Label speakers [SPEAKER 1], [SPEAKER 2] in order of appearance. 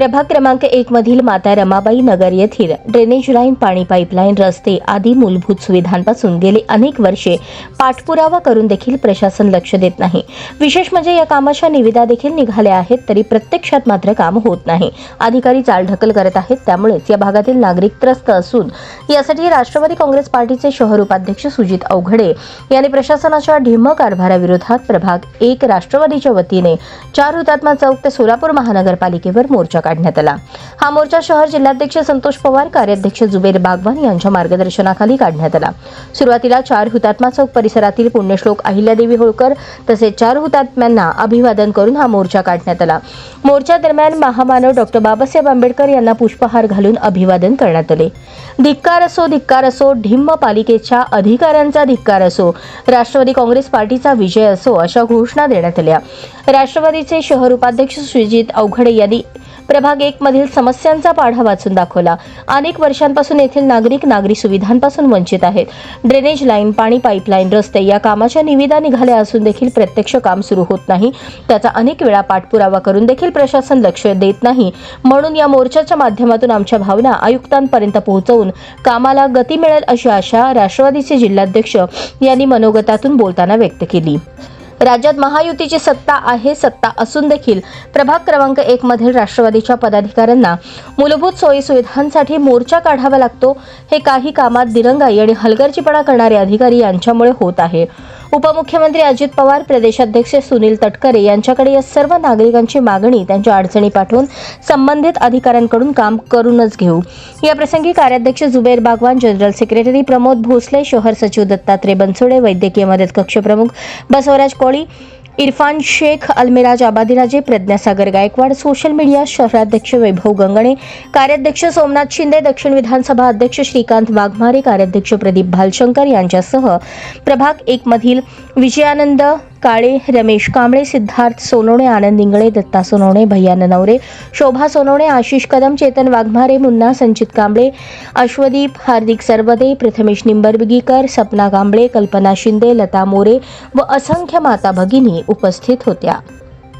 [SPEAKER 1] प्रभाग क्रमांक एक मधील माता रमाबाई नगर येथील ड्रेनेज लाईन पाणी पाईपलाईन रस्ते आदी मूलभूत सुविधांपासून गेली अनेक वर्षे पाठपुरावा करून देखील प्रशासन लक्ष देत नाही. विशेष म्हणजे या कामाच्या निविदा देखील निघाल्या आहेत तरी प्रत्यक्षात मात्र काम होत नाही. अधिकारी चालढकल करत आहेत त्यामुळेच या भागातील नागरिक त्रस्त असून यासाठी राष्ट्रवादी काँग्रेस पार्टीचे शहर उपाध्यक्ष सुजित अवघडे यांनी प्रशासनाच्या ढिम्म कारभाराविरोधात प्रभाग एक राष्ट्रवादीच्या वतीने चार हुतात्मा चौक ते सोलापूर महानगरपालिकेवर मोर्चा काढण्यात आला. हा मोर्चा शहर जिल्हाध्यक्ष संतोष पवार कार्याध्यक्ष जुबेर बागवान यांच्या मार्गदर्शनाखाली काढण्यात आला. सुरुवातीला चार हुतात्मा चौक परिसरातील पुण्यश्लोक अहिल्यादेवी होळकर तसेच चार हुतात्म्यांना अभिवादन करून हा मोर्चा काढण्यात आला. मोर्चा दरम्यान महामानव डॉक्टर बाबासाहेब आंबेडकर यांना पुष्पहार घालून अभिवादन करण्यात आले. धिक्कार असो धिक्कार असो ढिम्म पालिकेच्या अधिकाऱ्यांचा धिक्कार असो राष्ट्रवादी काँग्रेस पार्टीचा विजय असो अशा घोषणा देण्यात आल्या. राष्ट्रवादीचे शहर उपाध्यक्ष सुजित अवघडे यांनी प्रभाग एक मधील समस्यांचा पाढा वाचून दाखवला. अनेक वर्षांपासून येथील नागरिक नागरी सुविधांपासून वंचित आहेत. ड्रेनेज लाईन पाणी पाईपलाईन रस्ते या कामाच्या निविदा निघाल्या असून देखील प्रत्यक्ष काम सुरू होत नाही. त्याचा अनेक वेळा पाठपुरावा करून देखील प्रशासन लक्ष देत नाही. म्हणून या मोर्चाच्या माध्यमातून आमच्या भावना आयुक्तांपर्यंत पोहोचवून कामाला गती मिळेल अशी आशा राष्ट्रवादीचे जिल्हाध्यक्ष यांनी मनोगतातून बोलताना व्यक्त केली. राज्यात महायुतीची सत्ता आहे सत्ता असून देखील प्रभाग क्रमांक एक मधील राष्ट्रवादीच्या पदाधिकाऱ्यांना मूलभूत सोयी सुविधांसाठी मोर्चा काढावा लागतो. हे काही कामात दिरंगाई आणि हलगर्जीपणा करणारे अधिकारी यांच्यामुळे होत आहे. उपमुख्यमंत्री अजित पवार प्रदेशाध्यक्ष सुनील तटकरे यांच्याकडे या सर्व नागरिकांची मागणी त्यांच्या अडचणी पाठवून संबंधित अधिकाऱ्यांकडून काम करूनच घेऊ. या प्रसंगी कार्याध्यक्ष जुबेर बागवान जनरल सेक्रेटरी प्रमोद भोसले शहर सचिव दत्तात्रय बनसोडे वैद्यकीय मदत कक्ष प्रमुख बसवराज कोळी इरफान शेख अल्मिराज आबादीराजे प्रज्ञासागर गायकवाड सोशल मीडिया शहराध्यक्ष वैभव गंगणे कार्याध्यक्ष सोमनाथ शिंदे दक्षिण विधानसभा अध्यक्ष श्रीकांत वाघमारे कार्याध्यक्ष प्रदीप भालशंकर यांच्यासह प्रभाग एकमधील विजयानंद काळे रमेश कांबळे सिद्धार्थ सोनवणे आनंद इंगळे दत्ता सोनवणे भैया नवरे शोभा सोनवणे आशिष कदम चेतन वाघमारे मुन्ना संचित कांबळे अश्वदीप हार्दिक सरवदे प्रथमेश निंबरबिगीकर सपना कांबळे कल्पना शिंदे लता मोरे व असंख्य माता भगिनी उपस्थित होत्या.